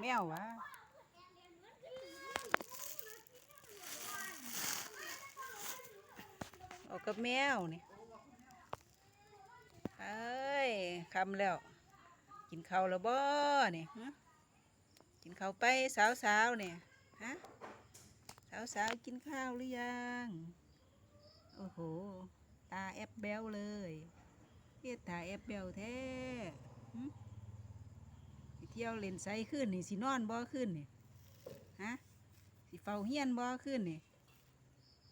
แมววะออกกับแมวนี่เอ้ยคำแล้ว กินข้าวแล้วบ่นี่ฮะกินข้าวไปสาวสาวๆเนี่ยฮะสาวสาวๆกินข้าวหรือยัง โอ้โห ตาแอบแบวเลยเฮ็ดตาแอบแบวแท้ ที่ยวเล่นไซขึ้นนี่สินอนบ่ขึ้นนี่ฮะสิเฝ้าเฮียนบ่ขึ้นนี่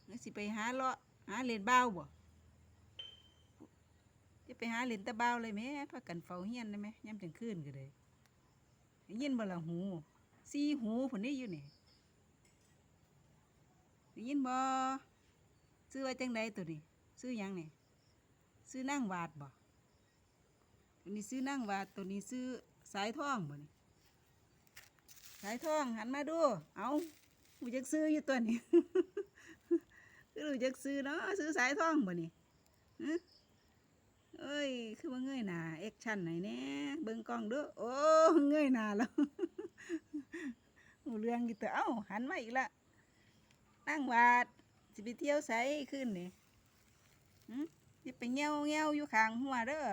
หรือสิไปหาเลาะหาเล่นเบ้าบ่จะไปหาเล่นตะเบ้าเลยแหมพากันเฝ้าเฮียนได้ไหมยามกลางคืนก็เลยยินบ่ละหูสีหูผุนนี่อยู่นี่ได้ยินบ่ซื้อไว้จังใดตัวนี้ซื้อยังนี่ซื้อนั่งวาดบ่ตัวนี้ซื้อนั่งวาดตัวนี้ซื้อ สายทองบ่นี่สายทองหันมาดู เอาหูจักซื้ออยู่ตัวนี้คือหูจักซื้อเนาะซื้อสายทองบ่นี่ฮะเอ้ย คือว่าเงยหน้าแอคชั่นไหนแน่เบิ่งกล้องด้อโอ้เงยหน้าแล้วหูเรื่องอยู่ตัวเอ้าหันมาอีกละนั่งวาดสิไปเที่ยวไสขึ้นนี่หึสิไปเงี้ยวเงี้ยวอยู่ข้างหัวเด้อ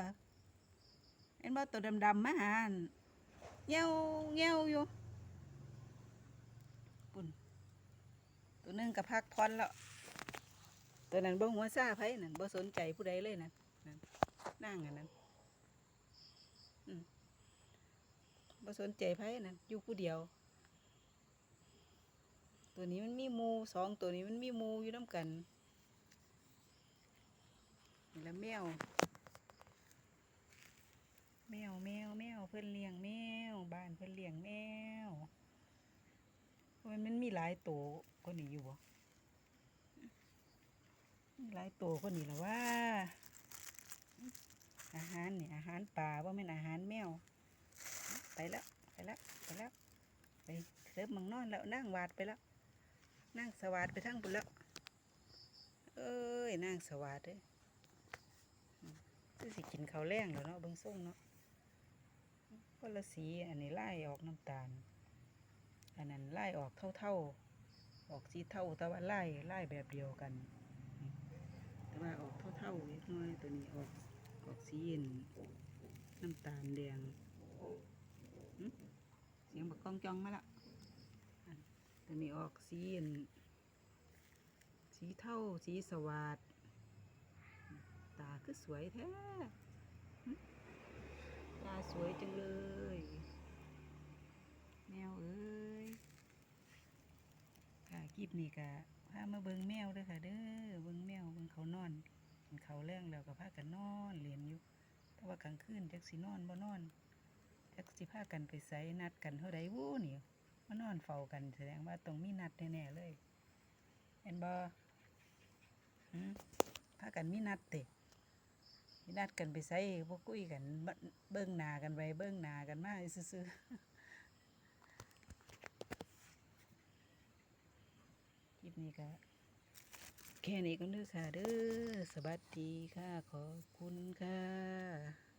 เห็นบ่ตัวดำๆมาหันเงี้ยวเงี้ยวอยู่ปุ่นตัวหนึงก็พักผ่อนแล้ว ตัวนั้นบ่หัวซาไผนั่นบ่สนใจผู้ใดเลยนั่นนั่นนั่งอันนั้นอืมบ่สนใจไผนั่นอยู่ผู้เดียว ตัวนี้มันมีมูสองตัวนี้มันมีมูอยู่น้ำกันนี่ละแมว แมวแมวแมวเพิ่อนเลี้ยงแมวบ้านเพิ่อนเลี้ยงแมวมันมันมีหลายตัวก็นี่อยู่บ่หลายตัวก็นี่ละว่า อาหารเนี่ยอาหารป่าว่าเป็นอาหารแมว ไปแล้วไปแล้วไปแล้วไปเริ่มมังนอนแล้วนั่งวาดไปแล้วนั่งสวัสดไปทั้งบุญแล้วเอ้ยนั่งสวัสดเด้ยคือสิกินข้าวแรงแล้วเนาะเบิ่งส่งเนาะ ก็ละสีอันนี้ไล่ออกน้ำตาล อันนั้นไล่ออกเท่าๆ ออกสีเท่าแต่ว่าไล่ไล่แบบเดียวกัน แต่ว่าออกเท่าๆเล็กน้อยตัวนี้ออกออกสีเย็นน้ำตาลแดงเสียงบักกองจองมาละตัวนี้ออกสีอันสีเท่าสีสวาดตาคือสวยแท้ ตาสวยจังเลย แมวเอ้ยค่ะคลิปนี้กะพามาเบิงแมวเด้อค่ะ เด้อเบิงแมวเบิงเขานอนกินเขาวแรงแล้วก็พากันนอนเรียนอยู่ แต่ว่ากลางคืนจักสินอนบ่นอนจักสิพากันไปไสนัดกันเท่าใดวู้นี่มานอนเฝ้ากันแสดงว่าต้องมีนัดแน่ๆเลยเห็นบ่พากันมีนัดเตะ นัดกันไปใส่พวกคุยกันเบิ้งหนากันไปเบิ้งหนากันมาซื้อคลิปนี้ก็แค่นี้ก็นึกค่ะเด้อสวัสดีค่ะ ขอบคุณค่ะ